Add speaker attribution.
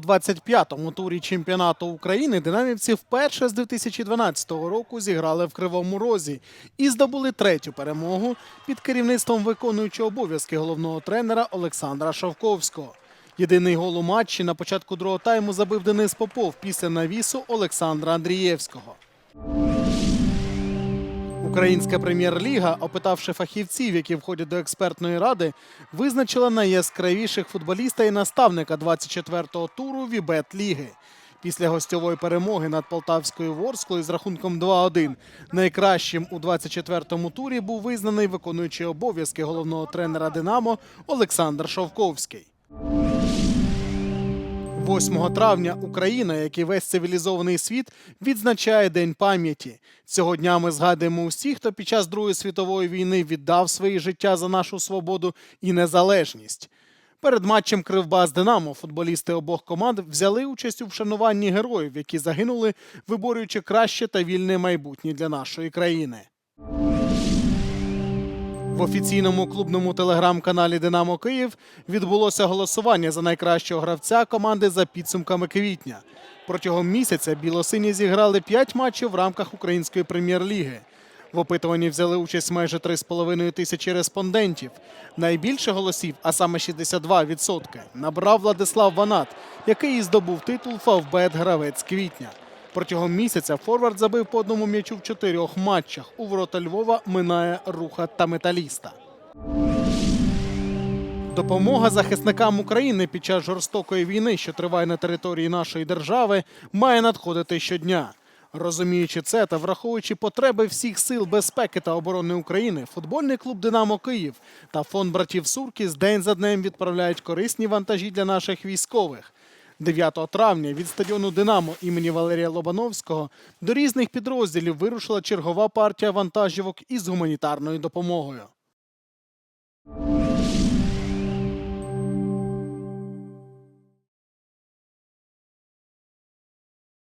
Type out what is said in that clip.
Speaker 1: 25-му турі чемпіонату України динамівці вперше з 2012 року зіграли в Кривому Розі і здобули третю перемогу під керівництвом виконуючого обов'язки головного тренера Олександра Шовковського. Єдиний гол у матчі на початку другого тайму забив Денис Попов після навісу Олександра Андрієвського. Українська прем'єр-ліга, опитавши фахівців, які входять до експертної ради, визначила найяскравіших футболіста і наставника 24-го туру Вібет Ліги. Після гостьової перемоги над Полтавською Ворсклою з рахунком 2-1 найкращим у 24-му турі був визнаний виконуючий обов'язки головного тренера Динамо Олександр Шовковський. 8 травня Україна, як і весь цивілізований світ, відзначає День пам'яті. Цього дня ми згадуємо усіх, хто під час Другої світової війни віддав свої життя за нашу свободу і незалежність. Перед матчем Кривбас Динамо футболісти обох команд взяли участь у вшануванні героїв, які загинули, виборюючи краще та вільне майбутнє для нашої країни. В офіційному клубному телеграм-каналі Динамо Київ відбулося голосування за найкращого гравця команди за підсумками квітня. Протягом місяця білосині зіграли 5 матчів в рамках української прем'єр-ліги. В опитуванні взяли участь майже 3,5 тисячі респондентів. Найбільше голосів, а саме 62%, набрав Владислав Ванат, який і здобув титул Фавбет гравець квітня. Протягом місяця Форвард забив по одному м'ячу в чотирьох матчах. У ворота Львова минає руха та металіста. Допомога захисникам України під час жорстокої війни, що триває на території нашої держави, має надходити щодня. Розуміючи це та враховуючи потреби всіх сил безпеки та оборони України, футбольний клуб Динамо Київ та фонд братів Суркіс день за днем відправляють корисні вантажі для наших військових. 9 травня від стадіону Динамо імені Валерія Лобановського до різних підрозділів вирушила чергова партія вантажівок із гуманітарною допомогою.